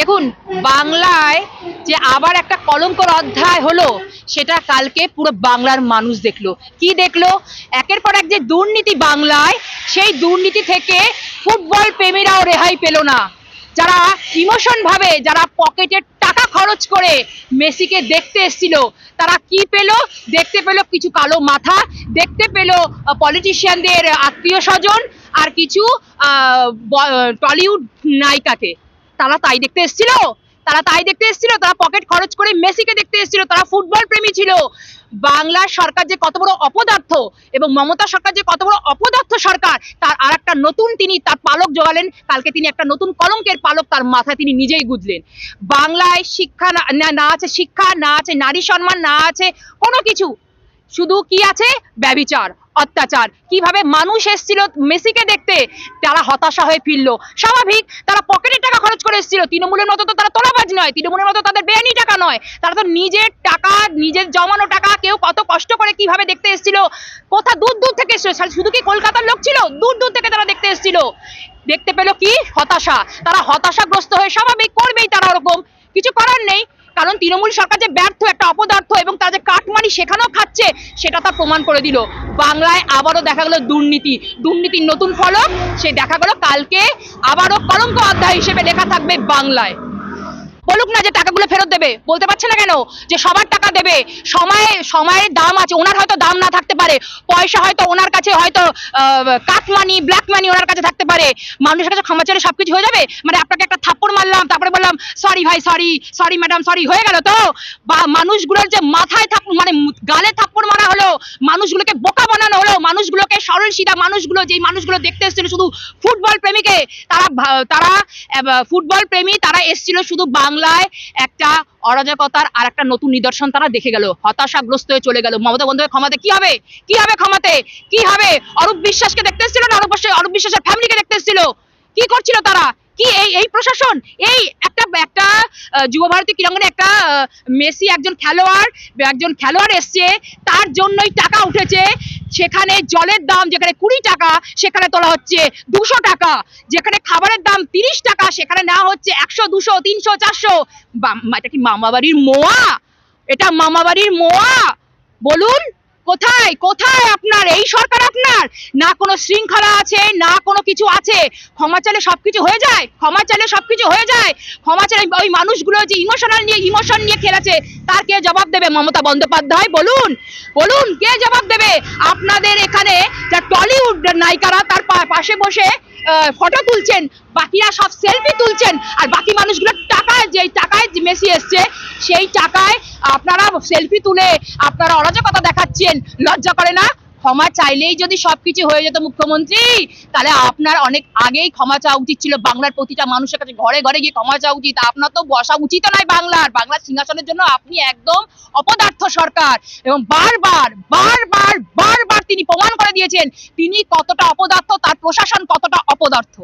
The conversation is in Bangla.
দেখুন, বাংলায় যে আবার একটা কলঙ্কর অধ্যায় হলো, সেটা কালকে পুরো বাংলার মানুষ দেখল। কি দেখল? একের পর এক যে দুর্নীতি বাংলায়, সেই দুর্নীতি থেকে ফুটবল প্রেমীরাও রেহাই পেল না। যারা ইমোশন ভাবে, যারা পকেটের টাকা খরচ করে মেসিকে দেখতে এসেছিল, তারা কি পেল? দেখতে পেল কিছু কালো মাথা, দেখতে পেল পলিটিশিয়ানদের আত্মীয় স্বজন, আর কিছু টলিউড নায়িকাকে। তারা তাই দেখতে এসেছিল। তারা তাই দেখতে এসেছিল, তারা পকেট খরচ করে মেসিকে দেখতে এসেছিল, তারা ফুটবল প্রেমী ছিল। বাংলার সরকার যে কত বড় অপদার্থ এবং মমতা সরকার যে কত বড় অপদার্থ সরকার, তার আর একটা নতুন তিনি তার পালক জোগালেন। কালকে তিনি একটা নতুন কলঙ্কের পালক তার মাথায় তিনি নিজেই গুজলেন। বাংলায় শিক্ষা না আছে শিক্ষা, না আছে নারী সম্মান, না আছে কোনো কিছু। শুধু কি আছে? ব্যবিচার, অত্যাচার। কীভাবে মানুষ এসেছিল মেসিকে দেখতে? তারা হতাশা হয়ে ফিরলো। স্বাভাবিক, তারা পকেটের টাকা খরচ করে এসেছিল। তৃণমূলের মতো তো তারা তোলাবাজ নয়। তৃণমূলের মতো তাদের বেআইনি টাকা নয়। তারা তো নিজের টাকা, নিজের জমানো টাকা কেউ কত কষ্ট করে কীভাবে দেখতে এসেছিল? কোথা দূর দূর থেকে এসেছিল? শুধু কি কলকাতার লোক ছিল? দূর দূর থেকে তারা দেখতে এসেছিল। দেখতে পেল কি? হতাশা। তারা হতাশাগ্রস্ত হয়ে স্বাভাবিক করবেই তারা ওরকম। কিছু করার নেই। কারণ তৃণমূল সরকার যে ব্যর্থ, একটা অপদার্থ এবং যে কাটমানি সেখানেও খাচ্ছে, সেটা তা প্রমাণ করে দিল। বাংলায় আবারও দেখা গেল দুর্নীতি। দুর্নীতির নতুন ফলক, সে দেখা গেল কালকে আবারও কলঙ্ক অধ্যায় হিসেবে লেখা থাকবে বাংলায়। বলুক না যে টাকাগুলো ফেরত দেবে, বলতে পারছে না কেন? যে সবার টাকা দেবে। সময়ে, সময়ের দাম আছে, ওনার হয়তো দাম না থাকতে পারে। পয়সা হয়তো ওনার কাছে হয়তো কাট মানি ব্ল্যাক মানি ওনার কাছে থাকতে পারে। মানুষের কাছে ক্ষমা সব সবকিছু হয়ে যাবে? মানে আপনাকে একটা থাপ্পড় মারলাম, তারপরে বললাম সরি ভাই সরি সরি ম্যাডাম সরি হয়ে গেল তো? বা মানুষগুলোর যে মাথায় থাক মানে মু- গালে থাপ্পড় মারা হলো মানুষগুলোকে বোকা বানানো হলো সিধা মানুষগুলো, যেই মানুষগুলো দেখতে এসেছিল শুধু ফুটবল প্রেমীকে, তারা তারা ফুটবল প্রেমী, তারা এসেছিল শুধু বাংলায় একটা অরাজকতার আর একটা নতুন নিদর্শন তারা দেখে গেল, হতাশাগ্রস্ত হয়ে চলে গেল। মমতা বন্দ্যোপাধ্যায় ক্ষমাতে কি হবে? কি হবে ক্ষমাতে? কি হবে? অরূপ বিশ্বাসকে দেখতে এসেছিল না? অরূপ অরূপ বিশ্বাসের ফ্যামিলিকে দেখতে এসেছিল? কি করছিল তারা? কি এই এই প্রশাসন? এই একটা একটা যুব ভারতী ক্রীড়াঙ্গনে একটা মেসি একজন খেলোয়াড় একজন খেলোয়াড় এসছে, তার জন্যই টাকা উঠেছে সেখানে জলের দাম যেখানে কুড়ি টাকা, সেখানে তোলা হচ্ছে দুশো টাকা। যেখানে খাবারের দাম তিরিশ টাকা, সেখানে নেওয়া হচ্ছে একশো, দুশো, তিনশো, চারশো। এটা কি মামাবাড়ির মোয়া? এটা মামাবাড়ির মোয়া? বলুন। কোথায়? কোথায় আপনার? এই সরকার আপনার? না কোনো শৃঙ্খলা আছে, না কোনো কিছু আছে। ক্ষমা চাইলে সবকিছু হয়ে যায়। ক্ষমা চাইলে সবকিছু হয়ে যায়। ক্ষমা চাইলে ওই মানুষগুলো যে ইমোশনাল নিয়ে ইমোশন নিয়ে খেলেছে, তার কে জবাব দেবে মমতা বন্দ্যোপাধ্যায়? বলুন বলুন, কে জবাব দেবে? আপনাদের এখানে যা টলিউড নায়িকারা তার পাশে বসে ফটো তুলছেন, বাকিরা সব সেলফি তুলছেন, আর বাকি মানুষগুলো টাকায় যেই টাকায় যে মেসি এসছে, সেই টাকায় আপনারা সেলফি তুলে আপনারা অরাজকতা দেখাচ্ছেন, লজ্জা করে না? ক্ষমা চাইলেই যদি সবকিছু হয়ে যেত মুখ্যমন্ত্রী, তাহলে আপনার অনেক আগেই ক্ষমা চাওয়া উচিত ছিল। বাংলার প্রতিটা মানুষের কাছে ঘরে ঘরে গিয়ে ক্ষমা চাওয়া উচিত। আপনার তো বসা উচিত নয় বাংলার। বাংলার সিংহাসনের জন্য আপনি একদম অপদার্থ সরকার। এবং বারবার বারবার বারবার তিনি প্রমাণ করে দিয়েছেন, তিনি কতটা অপদার্থ, তার প্রশাসন কতটা অপদার্থ।